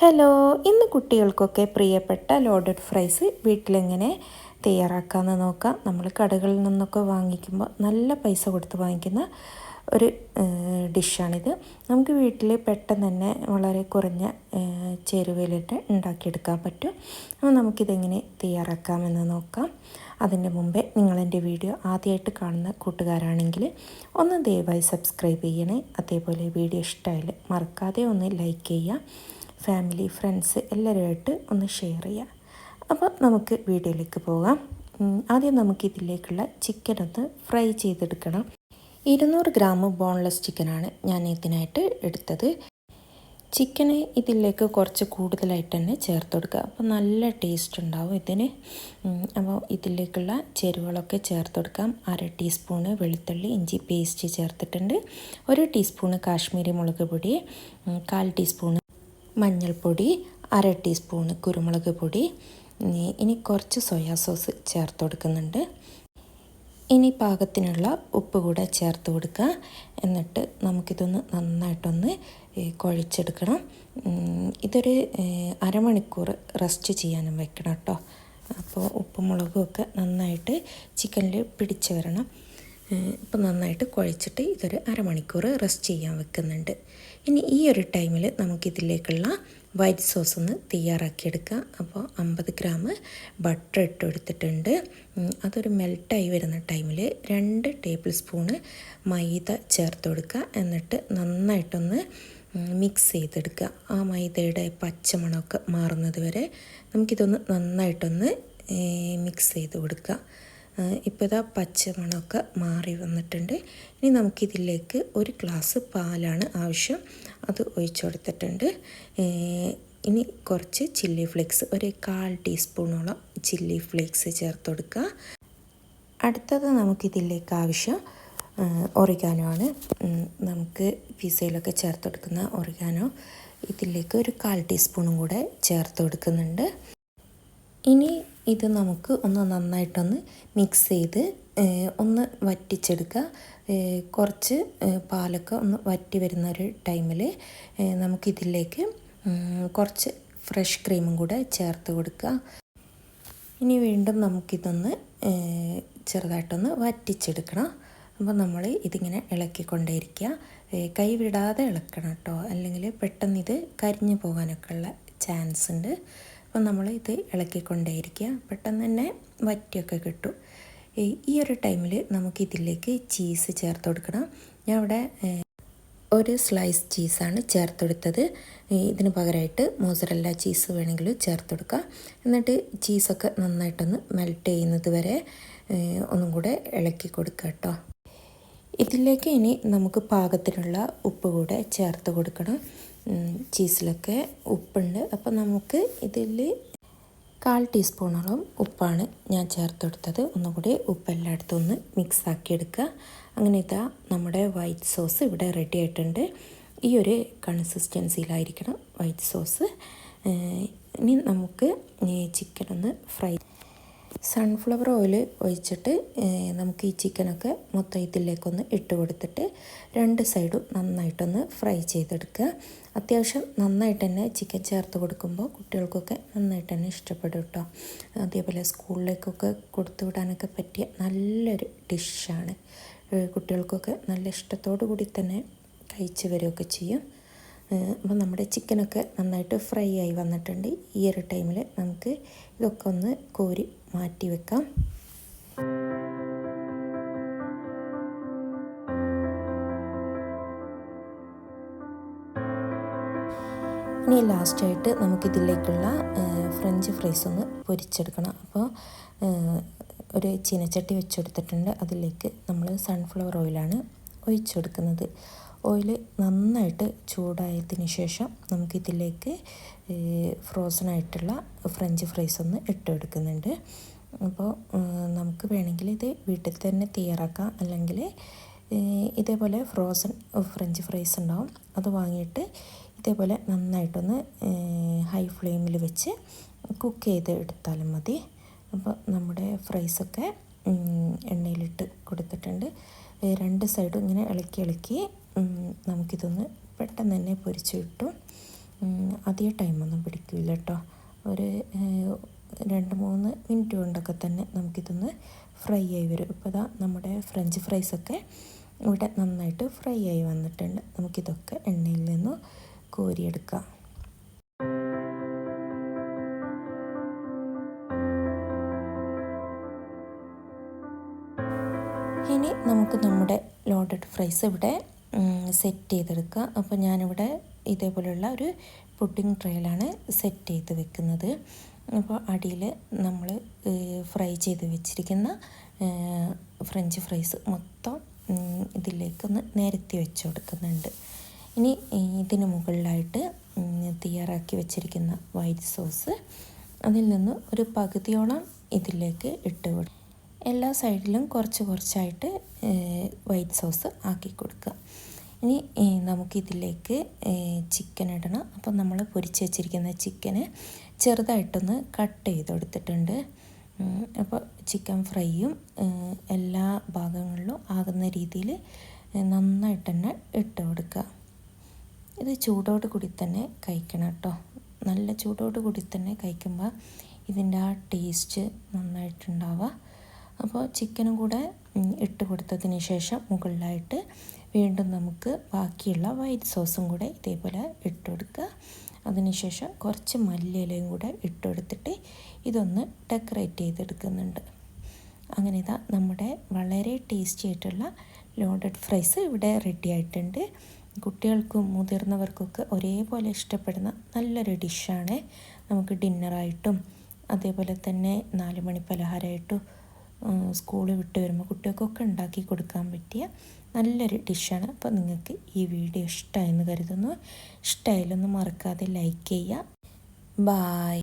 Hello ഇന്ന് കുട്ടികൾക്കൊക്കെ പ്രിയപ്പെട്ട ലോഡഡ് ഫ്രൈസ് വീട്ടിലെങ്ങനെ തയ്യാറാക്കാമെന്ന് നോക്കാം. നമ്മൾ കടകളിൽ നിന്നൊക്കെ വാങ്ങിക്കുമ്പോൾ നല്ല പൈസ കൊടുത്ത് വാങ്ങിക്കുന്ന ഒരു ഡിഷാണിത്. നമുക്ക് വീട്ടിൽ പെട്ടെന്ന് തന്നെ വളരെ കുറഞ്ഞ ചേരുവയിലിട്ട് ഉണ്ടാക്കിയെടുക്കാൻ പറ്റും. അപ്പോൾ നമുക്കിതെങ്ങനെ തയ്യാറാക്കാമെന്ന് നോക്കാം. അതിന്റെ മുമ്പേ നിങ്ങളെന്റെ വീഡിയോ ആദ്യമായിട്ട് കാണുന്ന കൂട്ടുകാരാണെങ്കിൽ ഒന്ന് ദയവായി സബ്സ്ക്രൈബ് ചെയ്യണേ. അതേപോലെ വീഡിയോ ഇഷ്ടമായാൽ മറക്കാതെ ഒന്ന് ലൈക്ക് ചെയ്യുക. ഫാമിലി ഫ്രണ്ട്സ് എല്ലാവരുമായിട്ട് ഒന്ന് ഷെയർ ചെയ്യാം. അപ്പോൾ നമുക്ക് വീഡിയോയിലേക്ക് പോകാം. ആദ്യം നമുക്ക് ഇതിലേക്കുള്ള ചിക്കൻ ഒന്ന് ഫ്രൈ ചെയ്തെടുക്കണം. ഇരുന്നൂറ് ഗ്രാം ബോൺലെസ് ചിക്കനാണ് ഞാൻ ഇതിനായിട്ട് എടുത്തത്. ചിക്കന് ഇതിലേക്ക് കുറച്ച് കൂടുതലായിട്ട് തന്നെ ചേർത്ത് കൊടുക്കുക. അപ്പോൾ നല്ല ടേസ്റ്റ് ഉണ്ടാവും ഇതിന്. അപ്പോൾ ഇതിലേക്കുള്ള ചേരുവകളൊക്കെ ചേർത്ത് കൊടുക്കാം. അര ടീസ്പൂണ് വെളുത്തുള്ളി ഇഞ്ചി പേസ്റ്റ് ചേർത്തിട്ടുണ്ട്. ഒരു ടീസ്പൂണ് കാശ്മീരി മുളക് പൊടി കാൽ ടീസ്പൂണ് മഞ്ഞൾപ്പൊടി അര ടീസ്പൂണ് കുരുമുളക് പൊടി ഇനി കുറച്ച് സോയാ സോസ് ചേർത്ത് കൊടുക്കുന്നുണ്ട്. ഇനി പാകത്തിനുള്ള ഉപ്പ് കൂടെ ചേർത്ത് കൊടുക്കുക. എന്നിട്ട് നമുക്കിതൊന്ന് നന്നായിട്ടൊന്ന് കുഴച്ചെടുക്കണം. ഇതൊരു അരമണിക്കൂർ റെസ്റ്റ് ചെയ്യാനും വെക്കണം കേട്ടോ. അപ്പോൾ ഉപ്പും മുളകും ഒക്കെ നന്നായിട്ട് ചിക്കനിൽ പിടിച്ച് വരണം. ഇപ്പം നന്നായിട്ട് കുഴച്ചിട്ട് ഇതൊരു അരമണിക്കൂർ റെസ്റ്റ് ചെയ്യാൻ വെക്കുന്നുണ്ട്. ഇനി ഈ ഒരു ടൈമിൽ നമുക്കിതിലേക്കുള്ള വൈറ്റ് സോസ് ഒന്ന് തയ്യാറാക്കിയെടുക്കുക. അപ്പോൾ അമ്പത് ഗ്രാം ബട്ടർ ഇട്ട് കൊടുത്തിട്ടുണ്ട്. അതൊരു മെൽട്ടായി വരുന്ന ടൈമിൽ രണ്ട് ടേബിൾ സ്പൂണ് മൈദ ചേർത്ത് കൊടുക്കുക. എന്നിട്ട് നന്നായിട്ടൊന്ന് മിക്സ് ചെയ്തെടുക്കുക. ആ മൈദയുടെ പച്ചമണമൊക്കെ മാറുന്നത് വരെ നമുക്കിതൊന്ന് നന്നായിട്ടൊന്ന് മിക്സ് ചെയ്ത് കൊടുക്കുക. ഇപ്പോൾ ഇതാ പച്ചമണമൊക്കെ മാറി വന്നിട്ടുണ്ട്. ഇനി നമുക്കിതിലേക്ക് ഒരു ഗ്ലാസ് പാലാണ് ആവശ്യം. അത് ഒഴിച്ചു കൊടുത്തിട്ടുണ്ട്. ഇനി കുറച്ച് ചില്ലി ഫ്ലേക്സ് ഒരു കാൽ ടീസ്പൂണോളം ചില്ലി ഫ്ലേക്സ് ചേർത്ത് കൊടുക്കുക. അടുത്തത് നമുക്കിതിലേക്ക് ആവശ്യം ഒറിഗാനോ ആണ്. നമുക്ക് പിസയിലൊക്കെ ചേർത്ത് കൊടുക്കുന്ന ഒറിഗാനോ ഇതിലേക്ക് ഒരു കാൽ ടീസ്പൂണും കൂടെ ചേർത്ത് കൊടുക്കുന്നുണ്ട്. ഇനി ഇത് നമുക്ക് ഒന്ന് നന്നായിട്ടൊന്ന് മിക്സ് ചെയ്ത് ഒന്ന് വറ്റിച്ചെടുക്കുക. കുറച്ച് പാലൊക്കെ ഒന്ന് വറ്റി വരുന്ന ഒരു ടൈമിൽ നമുക്കിതിലേക്ക് കുറച്ച് ഫ്രഷ് ക്രീമും കൂടെ ചേർത്ത് കൊടുക്കുക. ഇനി വീണ്ടും നമുക്കിതൊന്ന് ചെറുതായിട്ടൊന്ന് വറ്റിച്ചെടുക്കണം. അപ്പോൾ നമ്മൾ ഇതിങ്ങനെ ഇളക്കിക്കൊണ്ടേയിരിക്കുക. കൈ വിടാതെ ഇളക്കണം കേട്ടോ. അല്ലെങ്കിൽ പെട്ടെന്ന് ഇത് കരിഞ്ഞു പോകാനൊക്കെ ഉള്ള ചാൻസ് ഉണ്ട്. അപ്പോൾ നമ്മൾ ഇത് ഇളക്കിക്കൊണ്ടേയിരിക്കുക. പെട്ടെന്ന് തന്നെ വറ്റിയൊക്കെ കിട്ടും. ഈ ഒരു ടൈമിൽ നമുക്ക് ഇതിലേക്ക് ചീസ് ചേർത്ത് കൊടുക്കണം. ഞാൻ ഇവിടെ ഒരു സ്ലൈസ് ചീസാണ് ചേർത്തെടുത്തത് ഇതിന് പകരമായിട്ട് മോസറല്ല ചീസ് വേണമെങ്കിൽ ചേർത്ത് കൊടുക്കുക എന്നിട്ട് ചീസൊക്കെ നന്നായിട്ടൊന്ന് മെൽറ്റ് ചെയ്യുന്നത് വരെ ഒന്നും കൂടെ ഇളക്കി കൊടുക്കുക കേട്ടോ. ഇതിലേക്ക് ഇനി നമുക്ക് പാകത്തിനുള്ള ഉപ്പ് കൂടെ ചേർത്ത് കൊടുക്കണം. ചീസിലൊക്കെ ഉപ്പുണ്ട്. അപ്പോൾ നമുക്ക് ഇതിൽ കാൽ ടീസ്പൂണോളം ഉപ്പാണ് ഞാൻ ചേർത്തെടുത്തത്. ഒന്നുകൂടി ഉപ്പ് എല്ലായിടത്തും ഒന്ന് മിക്സ് ആക്കി എടുക്കുക അങ്ങനെ ഇതാ നമ്മുടെ വൈറ്റ് സോസ് ഇവിടെ റെഡി ആയിട്ടുണ്ട്. ഈ ഒരു കൺസിസ്റ്റൻസിയിലായിരിക്കണം വൈറ്റ് സോസ്. ഇനി നമുക്ക് ചിക്കൻ ഒന്ന് ഫ്രൈ സൺഫ്ലവർ ഓയിൽ ഒഴിച്ചിട്ട് നമുക്ക് ഈ ചിക്കനൊക്കെ മൊത്തം ഇതിലേക്കൊന്ന് ഇട്ട് കൊടുത്തിട്ട് രണ്ട് സൈഡും നന്നായിട്ടൊന്ന് ഫ്രൈ ചെയ്തെടുക്കുക. അത്യാവശ്യം നന്നായിട്ട് തന്നെ ചിക്കൻ ചേർത്ത് കൊടുക്കുമ്പോൾ കുട്ടികൾക്കൊക്കെ നന്നായിട്ട് തന്നെ ഇഷ്ടപ്പെടും കേട്ടോ അതേപോലെ സ്കൂളിലേക്കൊക്കെ കൊടുത്തു വിടാനൊക്കെ പറ്റിയ നല്ലൊരു ഡിഷാണ് കുട്ടികൾക്കൊക്കെ നല്ല ഇഷ്ടത്തോടു കൂടി തന്നെ കഴിച്ച് വരികയൊക്കെ ചെയ്യും. അപ്പോൾ നമ്മുടെ ചിക്കനൊക്കെ നന്നായിട്ട് ഫ്രൈ ആയി വന്നിട്ടുണ്ട്. ഈ ഒരു ടൈമിൽ നമുക്ക് ഇതൊക്കെ ഒന്ന് കോരി മാറ്റി വെക്കാം. ഇനി ലാസ്റ്റായിട്ട് നമുക്കിതിലേക്കുള്ള ഫ്രഞ്ച് ഫ്രൈസ് ഒന്ന് പൊരിച്ചെടുക്കണം. അപ്പോൾ ഒരു ചീനച്ചട്ടി വെച്ചെടുത്തിട്ടുണ്ട്. അതിലേക്ക് നമ്മൾ സൺഫ്ലവർ ഓയിലാണ് ഒഴിച്ചെടുക്കുന്നത്. ഓയിൽ നന്നായിട്ട് ചൂടായതിന് ശേഷം നമുക്കിതിലേക്ക് ഫ്രോസൺ ആയിട്ടുള്ള ഫ്രഞ്ച് ഫ്രൈസ് ഒന്ന് ഇട്ടെടുക്കുന്നുണ്ട്. അപ്പോൾ നമുക്ക് വേണമെങ്കിൽ ഇത് വീട്ടിൽ തന്നെ തയ്യാറാക്കാം. അല്ലെങ്കിൽ ഇതേപോലെ ഫ്രോസൺ ഫ്രഞ്ച് ഫ്രൈസ് ഉണ്ടാവും. അത് വാങ്ങിയിട്ട് ഇതേപോലെ നന്നായിട്ടൊന്ന് ഹൈ ഫ്ലെയിമിൽ വെച്ച് കുക്ക് ചെയ്ത് എടുത്താലും മതി. അപ്പോൾ നമ്മുടെ ഫ്രൈസൊക്കെ എണ്ണയിലിട്ട് കൊടുത്തിട്ടുണ്ട്. രണ്ട് സൈഡും ഇങ്ങനെ ഇളക്കി ഇളക്കി നമുക്കിതൊന്ന് പെട്ടെന്ന് തന്നെ പൊരിച്ചു കിട്ടും. അധികം ടൈമൊന്നും പിടിക്കില്ല കേട്ടോ ഒരു രണ്ട് മൂന്ന് മിനിറ്റ് കൊണ്ടൊക്കെ തന്നെ നമുക്കിതൊന്ന് ഫ്രൈ ആയി വരും. ഇപ്പോൾ ഇതാ നമ്മുടെ ഫ്രഞ്ച് ഫ്രൈസൊക്കെ ഇവിടെ നന്നായിട്ട് ഫ്രൈ ആയി വന്നിട്ടുണ്ട്. നമുക്കിതൊക്കെ എണ്ണയിൽ നിന്ന് കോരിയെടുക്കാം. ഇനി നമുക്ക് നമ്മുടെ ലോഡഡ് ഫ്രൈസ് ഇവിടെ സെറ്റ് ചെയ്തെടുക്കുക. അപ്പോൾ ഞാനിവിടെ ഇതേപോലെയുള്ള ഒരു പുഡിംഗ് ട്രേയിലാണ് സെറ്റ് ചെയ്ത് വെക്കുന്നത്. അപ്പോൾ അടിയിൽ നമ്മൾ ഫ്രൈ ചെയ്ത് വെച്ചിരിക്കുന്ന ഫ്രഞ്ച് ഫ്രൈസ് മൊത്തം ഇതിലേക്കൊന്ന് നിരത്തി വെച്ച് കൊടുക്കുന്നുണ്ട്. ഇനി ഇതിന് മുകളിലായിട്ട് തയ്യാറാക്കി വെച്ചിരിക്കുന്ന വൈറ്റ് സോസ് അതിൽ നിന്ന് ഒരു പകുതിയോളം ഇതിലേക്ക് ഇട്ട് കൊടുക്കും എല്ലാ സൈഡിലും കുറച്ച് കുറച്ചായിട്ട് വൈറ്റ് സോസ് ആക്കി കൊടുക്കുക. ഇനി നമുക്കിതിലേക്ക് ചിക്കൻ ഇടണം. അപ്പം നമ്മൾ പൊരിച്ച് വെച്ചിരിക്കുന്ന ചിക്കന് ചെറുതായിട്ടൊന്ന് കട്ട് ചെയ്തെടുത്തിട്ടുണ്ട്. അപ്പോൾ ചിക്കൻ ഫ്രൈയും എല്ലാ ഭാഗങ്ങളിലും ആകുന്ന രീതിയിൽ നന്നായിട്ട് തന്നെ ഇട്ട് കൊടുക്കുക. ഇത് ചൂടോട് കൂടി തന്നെ കഴിക്കണം കേട്ടോ. നല്ല ചൂടോട് കൂടി തന്നെ കഴിക്കുമ്പോൾ ഇതിന്റെ ആ ടേസ്റ്റ് നന്നായിട്ടുണ്ടാവുക. അപ്പോൾ ചിക്കനും കൂടെ ഇട്ട് കൊടുത്തതിന് ശേഷം മുകളിലായിട്ട് വീണ്ടും നമുക്ക് ബാക്കിയുള്ള വൈറ്റ് സോസും കൂടെ ഇതേപോലെ ഇട്ടുകൊടുക്കുക. അതിനുശേഷം കുറച്ച് മല്ലിയിലയും കൂടെ ഇട്ടെടുത്തിട്ട് ഇതൊന്ന് ഡെക്കറേറ്റ് ചെയ്തെടുക്കുന്നുണ്ട്. അങ്ങനെ ഇതാ നമ്മുടെ വളരെ ടേസ്റ്റി ആയിട്ടുള്ള ലോഡഡ് ഫ്രൈസ് ഇവിടെ റെഡി ആയിട്ടുണ്ട്. കുട്ടികൾക്കും മുതിർന്നവർക്കൊക്കെ ഒരേപോലെ ഇഷ്ടപ്പെടുന്ന നല്ലൊരു ഡിഷാണ് നമുക്ക് ഡിന്നറായിട്ടും അതേപോലെ തന്നെ നാല് മണി പലഹാരമായിട്ടും സ്കൂൾ വിട്ട് വരുമ്പോൾ കുട്ടികൾക്കൊക്കെ ഉണ്ടാക്കി കൊടുക്കാൻ പറ്റിയ നല്ലൊരു ഡിഷാണ്. അപ്പോൾ നിങ്ങൾക്ക് ഈ വീഡിയോ ഇഷ്ടമായെന്ന് കരുതുന്നു. ഇഷ്ടമായാലൊന്നും മറക്കാതെ ലൈക്ക് ചെയ്യുക. ബായ്